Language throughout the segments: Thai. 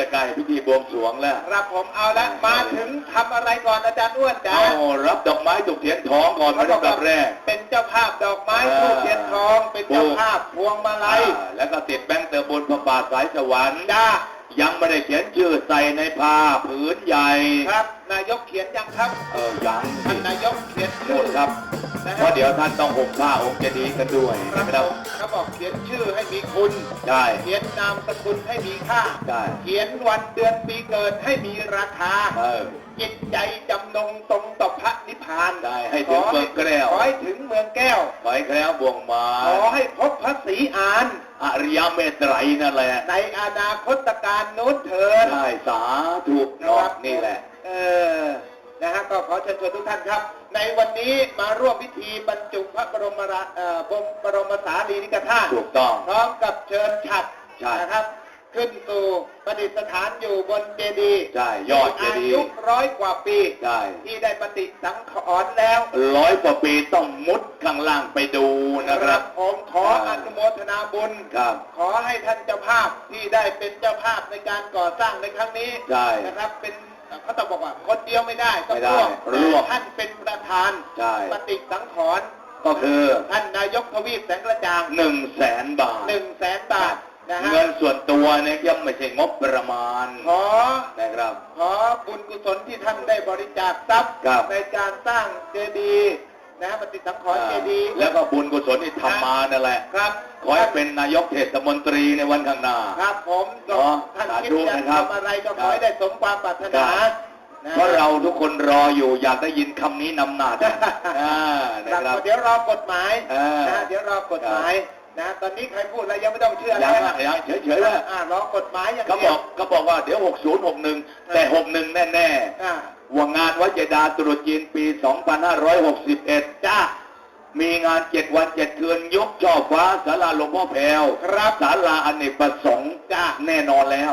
จะใกล้พิธีบวงสรวงแล้วครับผมเอาละมาถึงทำอะไรก่อนอาจารย์อ้วนจ๋าเอารับดอกไม้ถูกเทียนทองก่อนเป็นลำดับแรก เป็นเจ้าภาพดอกไม้อ่าทูบเทียนทอง เป็นเจ้าภาพพวงมาลัยอ่าแล้วก็ติดแบงค์เตอร์บนพระบาทสายสวรรค์จ้ายังไม่ได้เขียนชื่อใส่ในผ้าผืนใหญ่ครับ นายกเขียนยังครับเออยังท่านนายกเขียนหมชื่อดครับนะ เพราะเดี๋ยวท่านต้องห่มผ้าองค์เจดีย์กันด้วยครับนะครับผมเขาบอกเขียนชื่อให้มีคุณใช่เขียนนามสกุลให้มีค่าใช่เขียนวันเดือนปีเกิดให้มีราคาเออจิตใจจำนงตรงต่อพระนิพพานได้ให้ถึงเมืองแก้วขอให้ถึงเมืองแก้วขอให้แคล้วบวงมาขอให้พบพระศรีอานอริยเมตไตรนั่นแหละในอนาคตการนู้นเถิดได้สาธุนะเนาะครับนี่แหละเออนะฮะก็ ขอเชิญชวนทุกท่านครับ ในวันนี้มาร่วมพิธีบรรจุพระบรมราเอ่อบรมสารีริกธาตุถูกต้องพร้อมกับเชิญฉัดใช่นะครับ ขึ้นสู่ประดิษฐานอยู่บนเจดีย์ใช่ยอดเจดีย์อายุร้อยกว่าปีใช่ที่ได้ปฏิสังขรณ์แล้วร้อยกว่าปีต้องมุดข้างล่างไปดูนะครับผมขออนุโมทนาบุญครับขอให้ท่านเจ้าภาพที่ได้เป็นเจ้าภาพในการก่อสร้างในครั้งนี้ใช่นะครับเป็น เขาต้องบอกว่าคนเดียวไม่ได้ต้องไม่ได้ร่วมร่วมท่านเป็นประธานใช่ ปฏิสังขรณ์ก็คือท่านนายกทวีปแสงกระจ่างหนึ่งแสนบาทหนึ่งแสนบาทนะฮะเงินส่วนตัวเนี่ยยังไม่ใช่งบประมาณขอ นะครับ ขอบุญกุศลที่ท่านได้บริจาคทรัพย์ครับในการสร้างเจดีย์ นะฮะปฏิสังขรณ์เจดีย์แล้วก็บุญกุศลที่ทำมานั่นแหละครับขอให้เป็นนายกเทศมนตรีในวันข้างหน้าครับผมเนาะท่านสาคิดธุจะนะครับทำอะไรก็ขอให้ได้สมความปรารถนาครับนะเพราะเราทุกคนรออยู่อยากได้ยินคำนี้นำหน้าอ่านะคครัรับบเดี๋ยวรอกฎหมายอ่านนะเดี๋ยวรอกฎหมาย นะตอนนี้ใครพูดอะไรยังไม่ต้องเชื่อยังแล้วอะยังเฉยๆว่าอ่ารอกฎหมายอย่างเขาเดีบยอวกเขาบอกว่าเดี๋ยว 60 61 แต่ 61 แน่อ่า ๆว่างานวัดเจดาตรุษจีนปี 2561 จ้า มีงาน 7 วัน 7 คืน ยกช่อฟ้าศาลาหลวงพ่อแพรวครับศาลาอเนกประสงค์จ้าแน่นอนแล้ว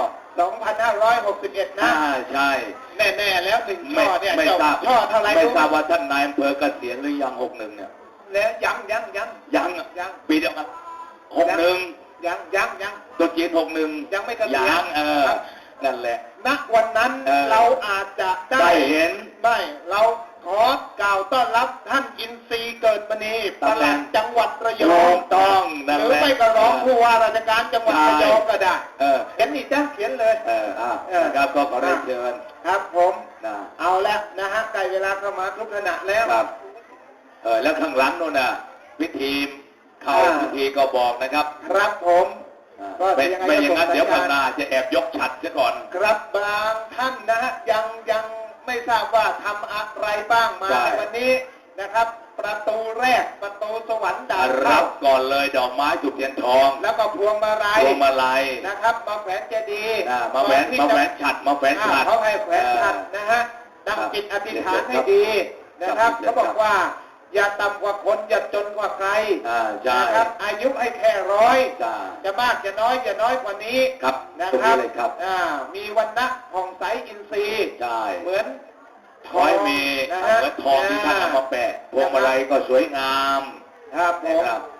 2561 นะ อ่าใช่ แน่ๆแล้วหนึ่งช่ไม่อเนี่ยไม่จบทราบช่อเท่าไหรไม่รู้ทราบว่าท่านนายอำเภอเกษียณหรือยัง 61 เนี่ย แล้วยังยังยังยังอะยัง ปีเดียวกัน 61ยังยังยังตรุษจีน61ยังไม่เกษียณยังเออครับนั่นแหละณวันนั้นเออเราอาจจะได้เห็นไม่เราขอกล่าวต้อนรับท่านอินทรีย์เกิดมณีปตำแหน่ลังดจังหวัดระยถูองกต้องนั่นหรือแหละไม่ก็ร้องผู้ว่าราชการจังหวัดใช่ระยองก็ได้เออเขียนนี่จ้าเขียนเลยเอออะเออนะครับก็ขอได้เชิญครับผมนะเอาแล้วนะฮะใกล้เวลาเข้ามาทุกขณะแล้วครับเออแล้วข้างหลังโน่นน่ะพิธี เข้าอ่าพิธีก็บอกนะครับครับผมอ่าก็ไม่ยังไงไม่อย่างนั้นก็ส่งสัญญาณเดี๋ยวข้างหน้าจะแอบยกฉัดซะก่อน ครับบางท่านนะฮะยังยังไม่ทราบว่าทำอะไรบ้างมาใช่ในวันนี้นะครับ ประตูแรกประตูสวรรค์ด่านรัเข้าบก่อนเลยดอกไม้จุกเทียนทอง แล้วก็พวงมาลัยพวงมาลัยนะครับ มาแขวนเจดีย์อ่ามาแหวนก่อนที่มาจะแหวนฉัดมาแหวนอ่าฉัดเขาให้แขวนฉัดเออนะฮะตั้งครับจิตอธิษฐานเดี๋ให้ยวๆดีนะครับครับเขาบอกว่า อย่าต่ำกว่าคนอย่าจนกว่าใครอ่าใช่นะครับ อายุให้แค่ร้อยจ้าจะมากจะน้อยจะน้อยกว่านี้ครับนะตรงครันี้บเลยครับอ่ามีวันนะผ่องใสอินทรีย์ใช่เหมือนขอให้มีนะเหฮะมือนทองที่ท่านเอามาแปะพวงมาลัยก็สวยงามครับผมนะครับอ่านะ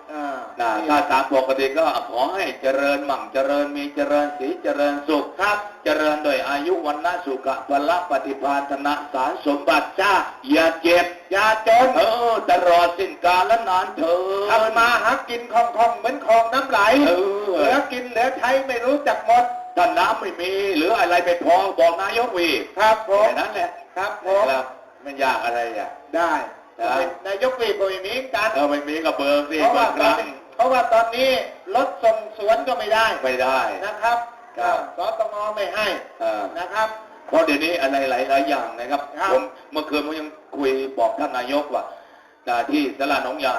ถ้าตามปกติก็ขอให้เจริญมั่งเจริญมีเจริญสีเจริญสุขครับ เจริญโดยอายุวันนะสุขะพละปฏิภาณธนะสารสมบัติจ้าอย่าเจ็บอย่าจนเออตลอดสิ้นกาลและนานเถิดทำมาหากินคล่องๆเหมือนคลองน้ำไหลเอเหลืออกินเหลือใช้ไม่รู้จักหมดถ้าน้ำไม่มีหรืออะไรไปพอบอกนายกวีครับผมแค่นั้นแหละครับผมครับมันยากอะไรอะได้ ได้นายกวีก็ไม่มีการเออไม่มีก็เบิกสิเพราะบาว่างคตอนรั้งนี้เพราะว่าตอนนี้รถส่งสวนก็ไม่ได้ไม่ได้นะครับครับสตงไม่ให้เออนะครับเพราะเดี๋ยวนี้อะไรหลายๆอย่างนะครับครับผมเมื่อคืนผมยังคุยบอกท่านนายกว่าอ่าที่สลาหนองใหญ่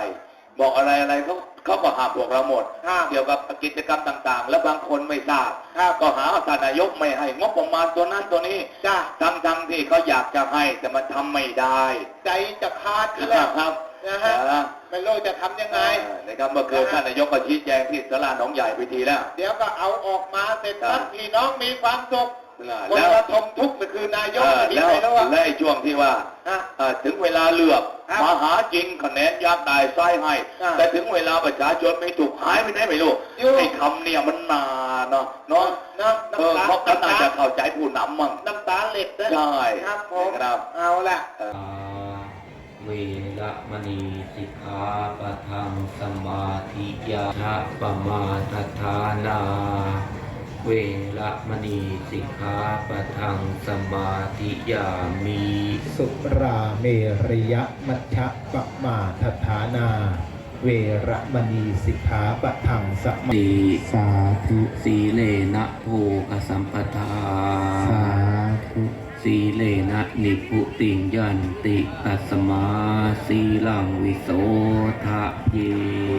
บอกอะไรอะไรเขาเขาก็หาพวกเราหมด ครับเกี่ยวกับกิจกรรมต่างๆ และบางคนไม่ทราบครับก็หาว่าท่านนายกไม่ให้งบประมาณตัวนั้นตัวนี้จ้าทั้งทั้งๆที่เขาอยากจะให้แต่มันทำไม่ได้ใจจะขาดอยู่แล้วครับนะฮะนะ ไม่รู้จะทำยังไงเออนะครับเมื่อคืนท่านนายกก็ชี้แจงที่สลาหนองใหญ่ไปทีแล้ว เดี๋ยวก็เอาออกมาเสร็จครัปั๊บบพี่น้องมีความสุข คนแล้วระทมทุกข์ก็คือนายกเออไม่มีแล้วใครแล้วว่าและไอ้ช่วงที่ว่าอะอ่าถึงเวลาเลือกครับมาหาจริงคะแนนยากได้ซ้ายให้อ่าแต่ถึงเวลาประชาชนไม่ถูกหายไปไหนไม่รู้อยู่ ไอ้คำเนี่ยมันนานเนาะเนาะนะเออเขาก็น่าจะเข้าหนำมั่ง น้ำตาเหล็กนะใช่ครับผมครับ เอาละเวระมณีสิกขาปะทังสมาธิยาชะปมาทฐานา เวระมณีสิกขาปะทังสมาธิยามี สุราเมริยมัชฌะปะมาทฐานา เวระมณีสิกขาปะทังสมาติสาธุสีเลนะโภคสัมปทา สาธุสีเลนะนิพุติงยันติตัสมาสีลังวิโสทะเยบูชาองค์เ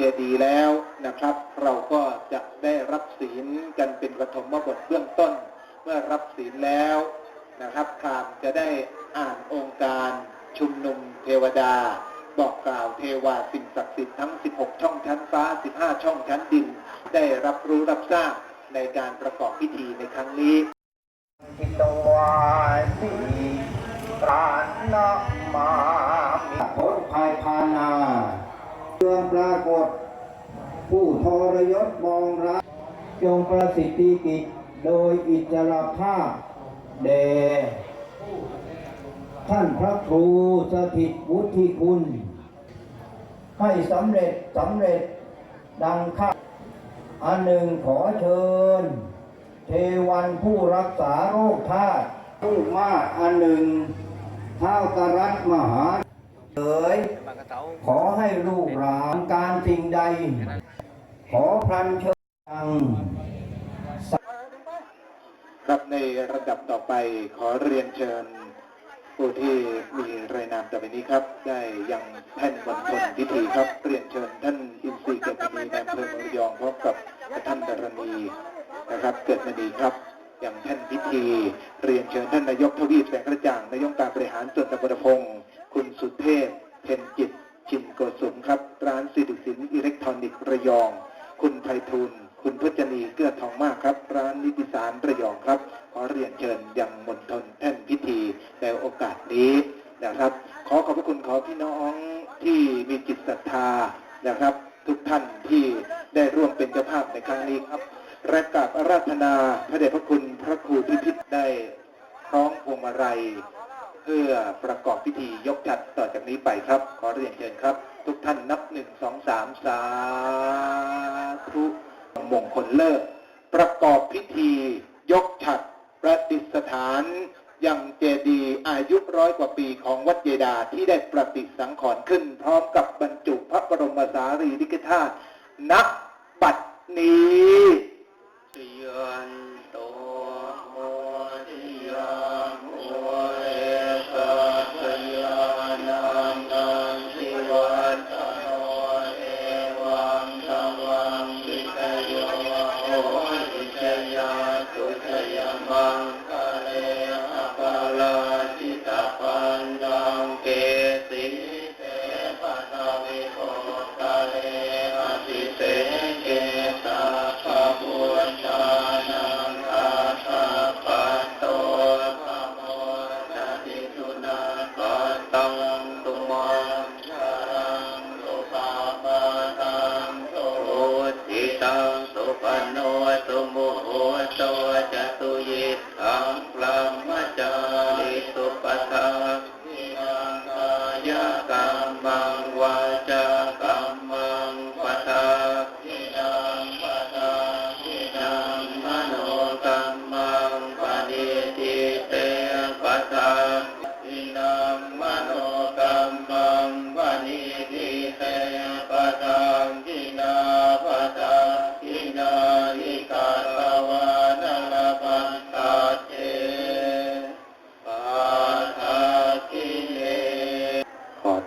จดีย์แล้วนะครับ เราก็จะได้รับศีลกันเป็นปฐมบทเบื้องต้น เมื่อรับศีลแล้วนะครับพราหมณ์จะได้อ่านองค์การชุมนุมเทวดา บอกกล่าวเทวาสิ่งศักดิ์สิทธิ์ทั้ง 16 ช่องชั้นฟ้า 15 ช่องชั้นดิน ได้รับรู้รับทราบในการประกอบพิธีในครั้งนี้กิตวาสีปรานะมามิผลภายพานา เรื่องปรากฏ ผู้ทรยศมองร้ายจงประสิทธิกิจโดยอิจรภาพเดท่านพระครูสถิตวุฒิคุณ ให้สำเร็จสำเร็จดังข้าอันหนึ่งขอเชิญ เทวันผู้รักษาโรคธาตุผู้มากอันหนึ่งเท้ากรัตมหาเอ๋ย ขอให้ลูกหลานการสิ่งใด ขอพลันเชิญังครับในระดับต่อไปขอเรียนเชิญผู้ที่มีรายนามต่อไปนี้ครับ ได้ยังแท่นบรรทนพิธีครับ เรียนเชิญท่านอินทรีย์เกิดมณีในอำเภอเมืองยองพร้อมกับท่านดารณีนะครับ เกิดมณีครับอย่างแท่นพิธี เรียนเชิญท่านนายกทวีปแสงกระจ่างนายกการบริหารส่วนตำบลพงศ์คุณสุเทพเพ็ญจิต ชินโกสุมครับ ร้านสิริสินอิเล็กทรอนิกส์ระยอง คุณไพฑูรย์คุณพจนีเกื้อทองมากครับ ร้านนิติสารระยองครับ ขอเรียนเชิญยังมณฑลแท่นพิธีในโอกาสนี้นะครับ ขอขอบพระคุณขอพี่น้องที่มีจิตศรัทธานะครับ ทุกท่านที่ได้ร่วมเป็นเจ้าภาพในครั้งนี้ครับและกับอาราธนาพระเดชพระคุณพระครูพิพิธได้คล้องพวงมาลัย เพื่อประกอบพิธียกจัดต่อจากนี้ไปครับ ขอเรียนเชิญครับ ทุกท่านนับหนึ่งสองสามสาธุมงคลเลิก ประกอบพิธียกฉัดประดิษฐานยังเจดีย์อายุร้อยกว่าปีของวัดเยดาที่ได้ประติสังขรณ์ขึ้น พร้อมกับบรรจุพระบรมสารีริกธาตุณบัดนี้ยน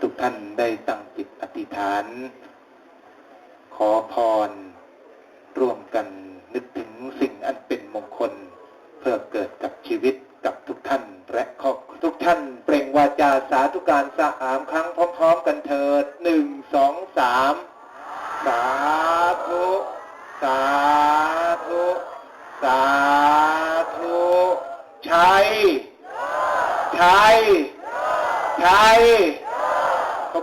ทุกท่านได้ตั้งจิตอธิษฐาน ขอพร ร่วมกันนึกถึงสิ่งอันเป็นมงคล เพื่อเกิดกับชีวิตกับทุกท่าน และครอบทุกท่าน เปล่งวาจาสาธุการสะอามครั้งพร้อมๆกันเถิดหนึ่งสองสามสาธุสาธุสาธุชัยชัย ชัย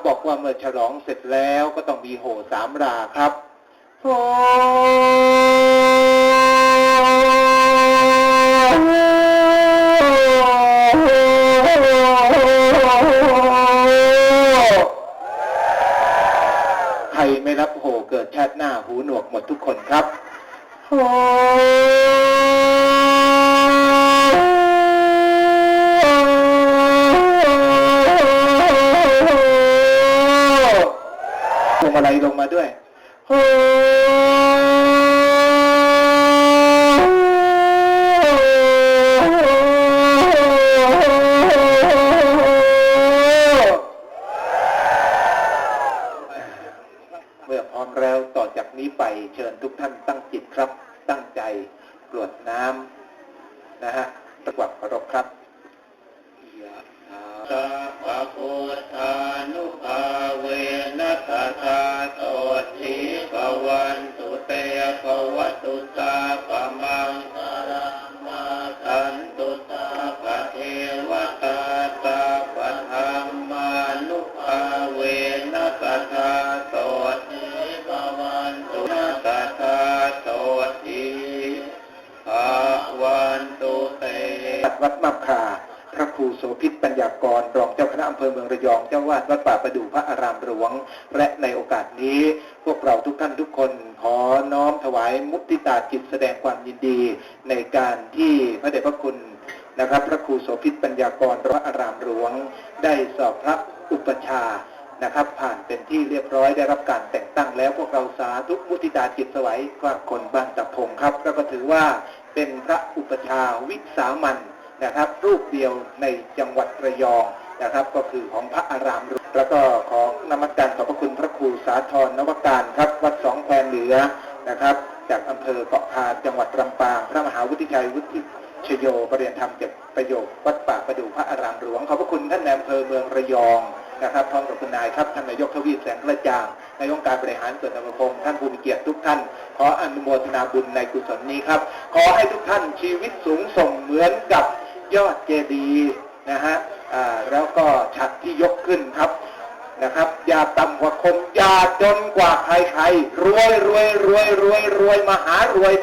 บอกว่าเมื่อฉลองเสร็จแล้วก็ต้องมีโหสามราครับโใครไม่รับโหเกิดชาติหน้าหูหนวกหมดทุกคนครับโอะไรลงมาด้วยเมื่อพร้อมแล้วต่อจากนี้ไปเชิญทุกท่านตั้งจิตครับ ตั้งใจกรวดน้ำนะฮะประกวักเคารพครับ ตทิภวันตุเตภวตุสาปะมังคารังมาสันตุสาปะเทวตาตาปะธรรมานุภาเวนัสสะโตทิภวันตุนัสสะโตทิภวันตุเตวัดมาบคา ระครูโสภิตปัญญากร รองเจ้าคณะอำเภอเมืองระยอง เจ้าวาดวัดป่าประดู่พระอารามหลวง และในโอกาสนี้ พวกเราทุกท่านทุกคนขอน้อมถวายมุติตาจิตแสดงความยินดีในการที่พระเดชพระคุณนะครับพระครูโสภิตปัญญากรพระอารามหลวง ได้สอบพระอุปชานะครับ ผ่านเป็นที่เรียบร้อยได้รับการแต่งตั้งแล้วพวกเราสาธุมุทิตาจิตสวัยกว่าคนบานตะพงครับ แล้วก็ถือว่าเป็นพระอุปชาวิสามัน นะครับ รูปเดียวในจังหวัดระยองนะครับ ก็คือของพระอารามหลวงแล้วก็ของนมัสการขอบพระคุณพระครูสาธรนวการครับวัดสองแควเหนือนะครับ จากอำเภอเกาะคาจังหวัดลำปาง พระมหาวุฒิชัยวุฒิชโยประเรียนธรรมเจ็บประโยควัดป่าประดูพระอารามหลวงขอบพระคุณท่านนายอำเภอเมืองระยองนะครับพร้อมกับคุณนายครับท่านนายกทวีแสงกระจ่างนายกองค์การบริหารส่วนตำบลพงท่านผู้มีเกียรติทุกท่าน ขออนุโมทนาบุญในกุศลนี้ครับ ขอให้ทุกท่านชีวิตสูงส่งเหมือนกับ ยอดเจดีย์นะฮะอ่าแล้วก็ฉัดที่ยกขึ้นครับนะครับ อย่าต่ำกว่าคนอย่าจนกว่าใครๆรวยรวยรวยรวยรวยมหารวยมา